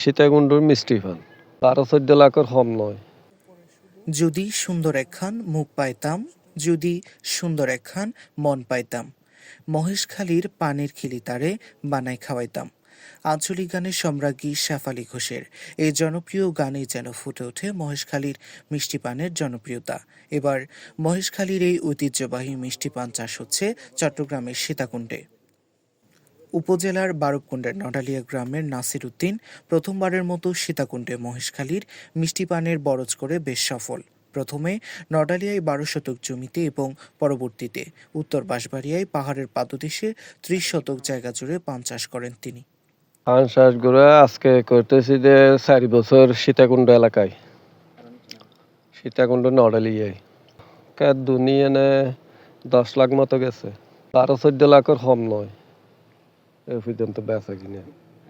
সীতাকুণ্ডুর মিষ্টি পান বারো চোদ্দ লাখের কম নয় যদি সুন্দর একখান মুখ পাইতাম, যদি সুন্দর একখান মন পাইতাম মহেশখালীর পানির খিলি তারে বানাই খাওয়াইতাম। আঞ্চলিক গানের সম্রাজ্ঞী শেফালি ঘোষের এই জনপ্রিয় গানে যেন ফুটে ওঠে মহেশখালীর মিষ্টি পানের জনপ্রিয়তা। এবার মহেশখালীর এই ঐতিহ্যবাহী মিষ্টি পান চাষ হচ্ছে চট্টগ্রামের সীতাকুণ্ডে। উপজেলার বারবকুণ্ডের নডালিয়া গ্রামের নাসির উদ্দিন প্রথমবারের মতো সীতাকুণ্ডে মহেশখালীর মিষ্টি পানের বরজ করে বেশ সফল। প্রথমে নডালিয়ায় বারো শতক জমিতে এবং পরবর্তীতে উত্তর বাঁশবাড়িয়ায় পাহাড়ের পাদদেশে ত্রিশ শতক জায়গা জুড়ে পান চাষ করেন তিনি। পান চাষ করে আজকে করতেছি যে চারি বছর সীতাকুণ্ড এলাকায়। সীতাকুণ্ড নড়ালিয়ায় কার দুনিয়ানে দশ লাখ মতো গেছে। বারো চোদ্দ লাখের কম নয়। এ পর্যন্ত বেচা কিনে।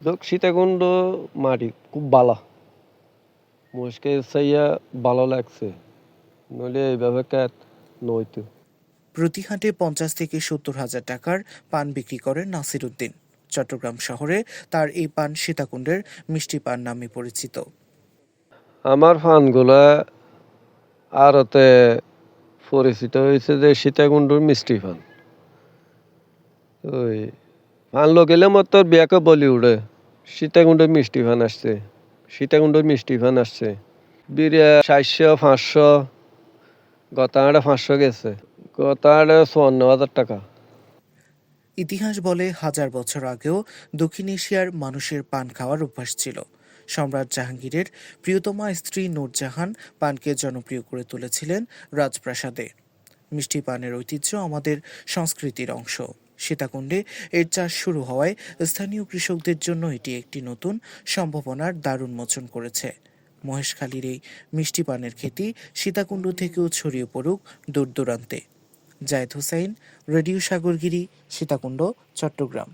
দেখ সীতাকুণ্ড মাটি খুব বালা। মুশকে চাইয়া ভালো লাগছে। নইলে এইভাবে কাত নইতো। প্রতি হাটে পঞ্চাশ থেকে সত্তর হাজার টাকার পান বিক্রি করেন নাসির উদ্দিন। চট্টগ্রাম শহরে তার এই পান সীতাকুণ্ডের মিষ্টি পান নামে পরিচিত। আমার ফানগুলা আরতে পরিচিত হয়েছে যে সীতাকুণ্ডুর মিষ্টি ফান ওই ফান লগেলে মত তোর বিয়াকে বলি উড়ে। সীতাকুণ্ডের মিষ্টি ফান আসছে। সীতাকুণ্ডের মিষ্টি ফান আসছে। বিরিয়া চারশো, পাঁচশো গত আড়ে পাঁচশো গেছে। গত আড়ে চুয়ান্ন হাজার টাকা। ইতিহাস বলে হাজার বছর আগেও দক্ষিণ এশিয়ার মানুষের পান খাওয়ার অভ্যাস ছিল। সম্রাট জাহাঙ্গীরের প্রিয়তমা স্ত্রী নূরজাহান পানকে জনপ্রিয় করে তুলেছিলেন রাজপ্রাসাদে। মিষ্টি পানের ঐতিহ্য আমাদের সংস্কৃতির অংশ। সীতাকুণ্ডে এর চাষ শুরু হওয়ায় স্থানীয় কৃষকদের জন্য এটি একটি নতুন সম্ভাবনার দারুণ মোচন করেছে। মহেশখালীর এই মিষ্টি পানের খ্যাতি সীতাকুণ্ড থেকেও ছড়িয়ে পড়ুক দূর দূরান্তে। জায়দ হুসাইন রেডিও সাগরগিরি, সীতাকুণ্ড, চট্টগ্রাম।